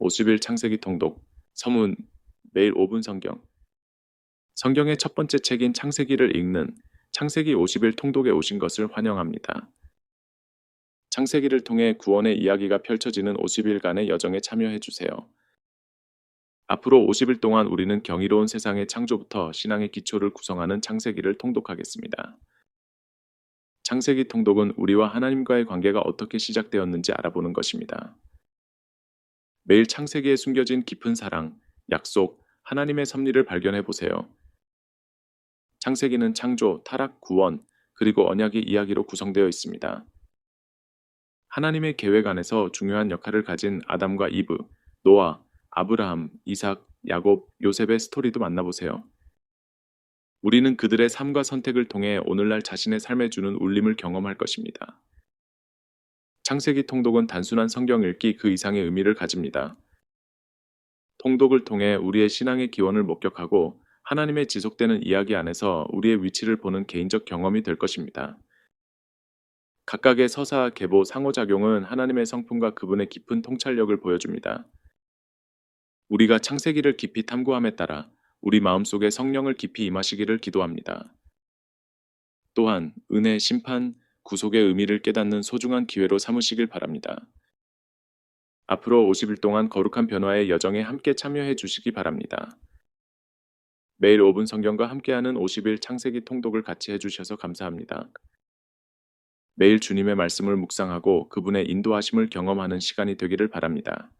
50일 창세기 통독, 서문, 매일 5분 성경. 성경의 첫 번째 책인 창세기를 읽는 창세기 50일 통독에 오신 것을 환영합니다. 창세기를 통해 구원의 이야기가 펼쳐지는 50일간의 여정에 참여해 주세요. 앞으로 50일 동안 우리는 경이로운 세상의 창조부터 신앙의 기초를 구성하는 창세기를 통독하겠습니다. 창세기 통독은 우리와 하나님과의 관계가 어떻게 시작되었는지 알아보는 것입니다. 매일 창세기에 숨겨진 깊은 사랑, 약속, 하나님의 섭리를 발견해 보세요. 창세기는 창조, 타락, 구원, 그리고 언약의 이야기로 구성되어 있습니다. 하나님의 계획 안에서 중요한 역할을 가진 아담과 이브, 노아, 아브라함, 이삭, 야곱, 요셉의 스토리도 만나보세요. 우리는 그들의 삶과 선택을 통해 오늘날 자신의 삶에 주는 울림을 경험할 것입니다. 창세기 통독은 단순한 성경 읽기 그 이상의 의미를 가집니다. 통독을 통해 우리의 신앙의 기원을 목격하고 하나님의 지속되는 이야기 안에서 우리의 위치를 보는 개인적 경험이 될 것입니다. 각각의 서사, 계보, 상호작용은 하나님의 성품과 그분의 깊은 통찰력을 보여줍니다. 우리가 창세기를 깊이 탐구함에 따라 우리 마음속에 성령을 깊이 임하시기를 기도합니다. 또한 은혜, 심판, 구속의 의미를 깨닫는 소중한 기회로 삼으시길 바랍니다. 앞으로 50일 동안 거룩한 변화의 여정에 함께 참여해 주시기 바랍니다. 매일 5분 성경과 함께하는 50일 창세기 통독을 같이 해주셔서 감사합니다. 매일 주님의 말씀을 묵상하고 그분의 인도하심을 경험하는 시간이 되기를 바랍니다.